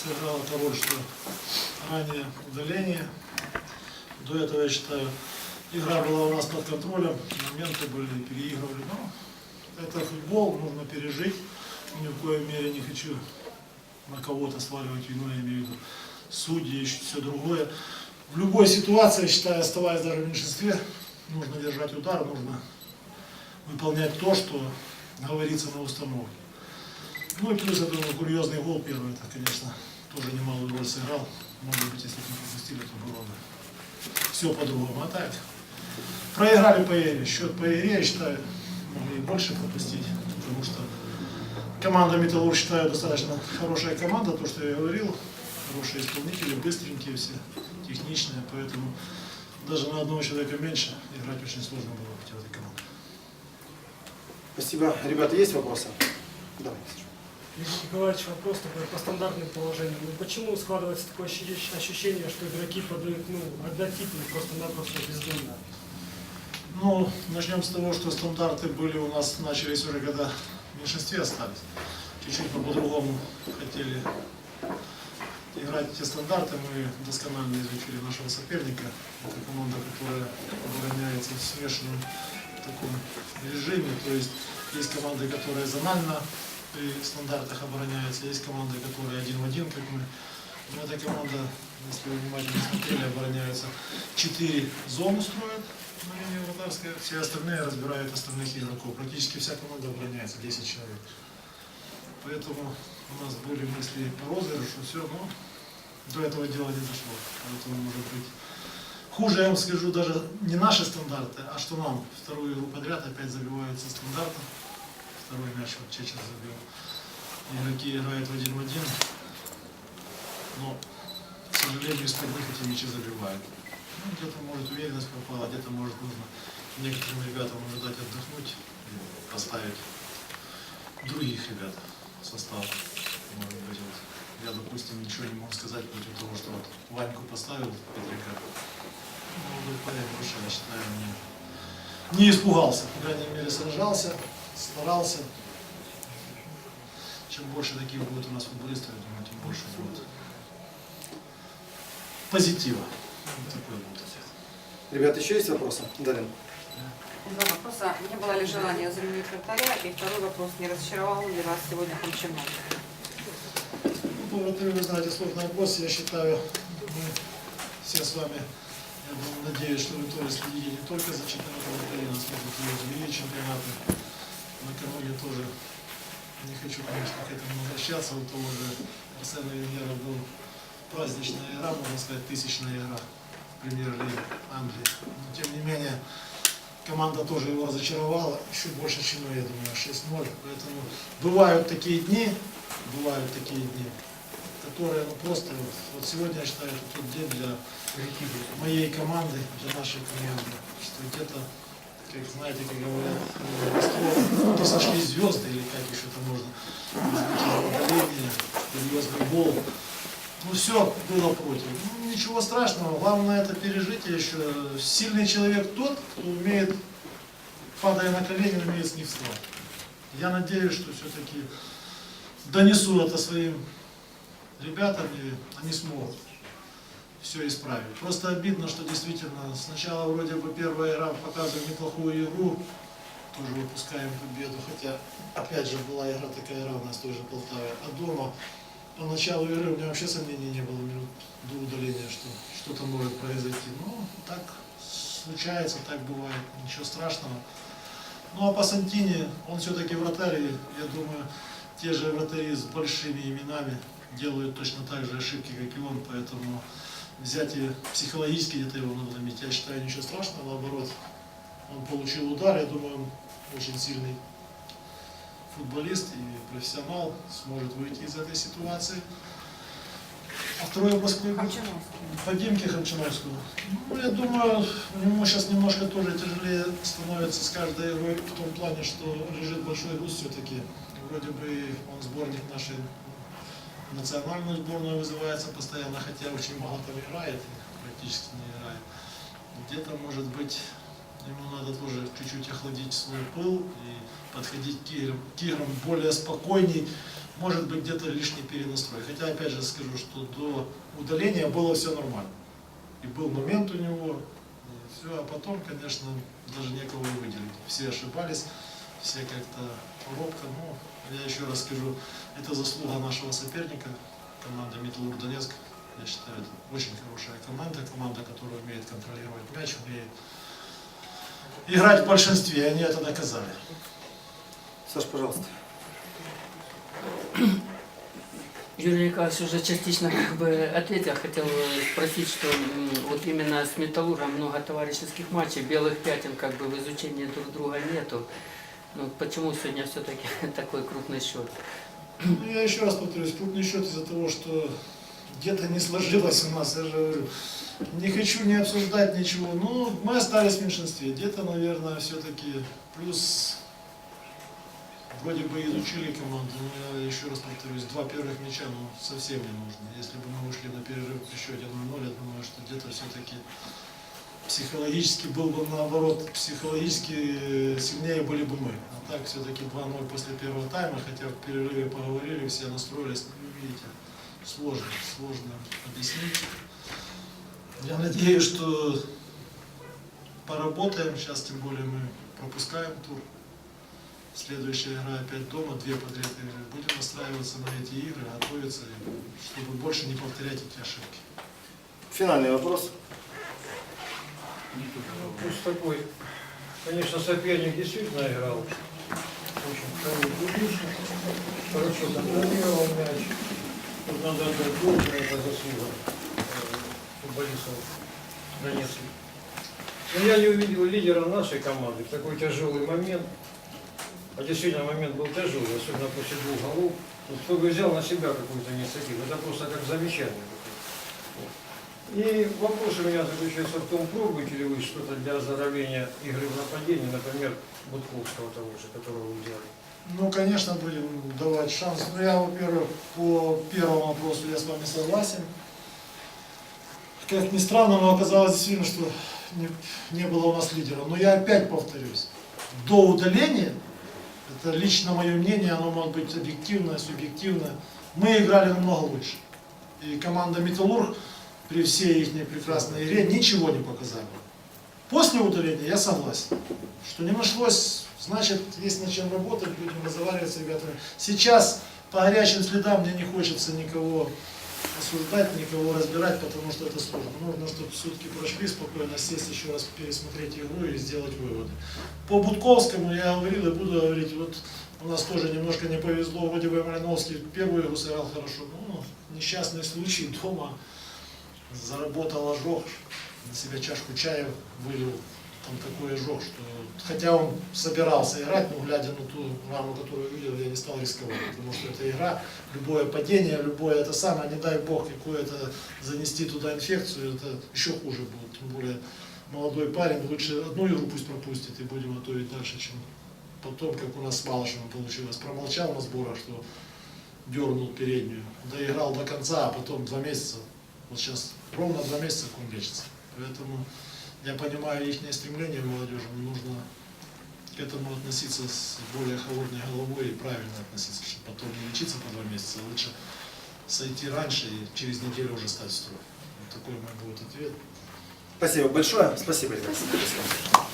сыграла та роль, что ранее удаление. До этого, я считаю, игра была у нас под контролем, моменты были, переигрывали. Но это футбол, нужно пережить. Ни в коей мере не хочу на кого-то сваливать вину, я имею в виду судьи и все другое. В любой ситуации, я считаю, оставаясь даже в меньшинстве, нужно держать удар, нужно выполнять то, что говорится на установке. Ну и плюс, я думаю, курьезный гол первый, это, конечно, тоже немалую роль сыграл. Может быть, если бы не пропустили, то было бы все по-другому. А так, проиграли по игре. Счет по игре, я считаю, могли и больше пропустить, потому что команда Металлург, считаю, достаточно хорошая команда, то, что я говорил, хорошие исполнители, быстренькие все, техничные, поэтому даже на одного человека меньше играть очень сложно было против этой команды. Спасибо. Ребята, есть вопросы? Давай. Виктор Николаевич, вопрос такой по стандартным положениям. Ну, почему складывается такое ощущ- ощущение, что игроки подают ну, однотипные, просто-напросто бездумно? Ну, начнем с того, что стандарты были у нас, начались уже когда в меньшинстве остались. Чуть-чуть по-другому хотели играть эти стандарты. Мы досконально изучили нашего соперника. Это команда, которая обороняется в смешанном таком режиме. То есть есть команды, которые зонально при стандартах обороняются, есть команды, которые один в один, как мы. Но эта команда, если вы внимательно смотрели, обороняется. Четыре зоны строят на линии вратарской, все остальные разбирают остальных игроков. Практически вся команда обороняется, 10 человек. Поэтому у нас были мысли по розыгрышу, все, но до этого дела не дошло. Поэтому, может быть, хуже, я вам скажу, даже не наши стандарты, а что нам вторую игру подряд опять забивают со стандартом. Второй мяч вот Чечен забил. Игроки играют в один в один. Но, к сожалению, из-под них эти мячи забивают. Ну, где-то, может, уверенность пропала, где-то, может, нужно некоторым ребятам уже дать отдохнуть поставить других ребят в состав. Может быть, вот я, допустим, ничего не могу сказать против того, что вот Ваньку поставил Петрика. Молодой парень вышел, я считаю, не, не испугался. По крайней мере, сражался, старался. Чем больше таких будет у нас футболистов, я думаю, тем больше будет позитива. Вот такой будет ответ. Ребята, еще есть вопросы? Дарин. Два вопроса. Не было ли желания заменить вратаря? И второй вопрос. Не разочаровал ли вас сегодня Хамчинов? Ну, по вратарю, вы знаете, сложный вопрос. Я считаю, мы все с вами, я думаю, надеюсь, что вы тоже следите не только за чемпионатом Украины, смотрите и другие чемпионаты. Накануне тоже не хочу, конечно, к этому возвращаться. У того же Арсена Венгера был праздничная игра, можно сказать, тысячная игра в премьер-лиге Англии. Но тем не менее, команда тоже его разочаровала, еще больше, чем я думаю, 6-0. Поэтому бывают такие дни, бывают такие дни, которые ну, просто, вот, вот сегодня я считаю, это тот день для моей команды, для нашей команды, что где-то, как знаете, как говорят, э, то сошли звезды, или как еще это можно, удаление, серьезный гол. Ну все было против. Ну, ничего страшного, главное это пережить. Еще сильный человек тот, кто умеет, падая на колени, умеет с них вставать. Я надеюсь, что все-таки донесу это своим ребятам, и они смогут все исправить. Просто обидно, что действительно сначала вроде бы первая игра показывает неплохую игру, тоже выпускаем победу, хотя опять же была игра такая игра у нас тоже Полтаве, а дома по началу игры у меня вообще сомнений не было минут до удаления, что что-то может произойти. Ну, так случается, так бывает, ничего страшного. Ну а по Сантине, он все-таки вратарь, я думаю, те же вратари с большими именами делают точно так же ошибки, как и он, поэтому взять и психологически где-то его надломить, я считаю, ничего страшного, наоборот, он получил удар, я думаю, он очень сильный футболист и профессионал, сможет выйти из этой ситуации. А второй вопрос какой был? По Димке Хомчиновскому. Ну, я думаю, ему сейчас немножко тоже тяжелее становится с каждой игрой в том плане, что лежит большой груз все-таки. Вроде бы он сборник нашей национальную сборную вызывается постоянно, хотя очень мало там играет, практически не играет. Где-то, может быть, ему надо тоже чуть-чуть охладить свой пыл и подходить к играм, к играм более спокойней, может быть где-то лишний перенастрой. Хотя, опять же, скажу, что до удаления было все нормально. И был момент у него, все, а потом, конечно, даже некого выделить. Все ошибались, все как-то робко. Ну, я еще раз скажу, это заслуга нашего соперника, команда Металлург Донецк. Я считаю, это очень хорошая команда, команда, которая умеет контролировать мяч, умеет играть в большинстве, и они это доказали. Саш, пожалуйста. Юрий Николаевич уже частично как бы ответил. Хотел спросить, что вот именно с Металлургом много товарищеских матчей, белых пятен как бы в изучении друг друга нету. Ну, почему сегодня все-таки такой крупный счет? Ну, я еще раз повторюсь, крупный счет из-за того, что где-то не сложилось у нас, я же говорю. Не хочу не обсуждать ничего. Ну, мы остались в меньшинстве. Где-то, наверное, все-таки плюс вроде бы изучили команду, но я еще раз повторюсь, два первых мяча ну, совсем не нужно. Если бы мы вышли на перерыв в счете 1-0, я думаю, что где-то все-таки психологически был бы наоборот, психологически сильнее были бы мы. А так все-таки 2-0 после первого тайма, хотя в перерыве поговорили, все настроились, ну, видите, сложно, сложно объяснить. Я надеюсь, что поработаем, сейчас тем более мы пропускаем тур. Следующая игра опять дома, две подряд игры. Будем настраиваться на эти игры, готовиться, чтобы больше не повторять эти ошибки. Финальный вопрос. Ну, пусть такой. Конечно, соперник действительно играл очень хорошо контролировал мяч. Тут надо отдать должное, это заслуга э, футболистов Донецка. Но я не увидел лидера нашей команды в такой тяжелый момент. А действительно момент был тяжелый, особенно после двух голов. Вот кто бы взял на себя какую-то инициативу, это просто как замечание. И вопрос у меня заключается в том, пробуете ли вы что-то для оздоровления игры в нападении, например, Будковского того же, которого вы взяли. Ну, конечно, будем давать шанс. Но я, во-первых, по первому вопросу я с вами согласен. Как ни странно, но оказалось действительно, что не, не было у нас лидера. Но я опять повторюсь, до удаления, это лично мое мнение, оно может быть объективное, субъективное, мы играли намного лучше. И команда Металлург при всей их прекрасной игре ничего не показали. После удаления я согласен, что не нашлось, значит, есть над чем работать, будем разговаривать с ребятами. Сейчас по горячим следам мне не хочется никого осуждать, никого разбирать, потому что это сложно. Нужно, чтобы сутки прошли, спокойно сесть, еще раз пересмотреть игру и сделать выводы. По Будковскому я говорил и буду говорить, вот у нас тоже немножко не повезло, вроде бы Малиновский первую игру сыграл хорошо, ну, несчастный случай дома, заработал ожог, на себя чашку чая вылил, там такой ожог, что хотя он собирался играть, но глядя на ту раму, которую увидел, я не стал рисковать, потому что это игра, любое падение, любое это самое, не дай бог какое-то занести туда инфекцию, это еще хуже будет, тем более молодой парень, лучше одну игру пусть пропустит и будем готовить дальше, чем потом, как у нас с Малышевым получилось, промолчал на сборах, что дернул переднюю, доиграл до конца, а потом два месяца, вот сейчас ровно два месяца лечится. Поэтому я понимаю их стремление молодежи, но нужно к этому относиться с более холодной головой и правильно относиться, чтобы потом не лечиться по два месяца, а лучше сойти раньше и через неделю уже стать в строй. Вот такой мой будет ответ. Спасибо большое. Спасибо, ребята. Спасибо.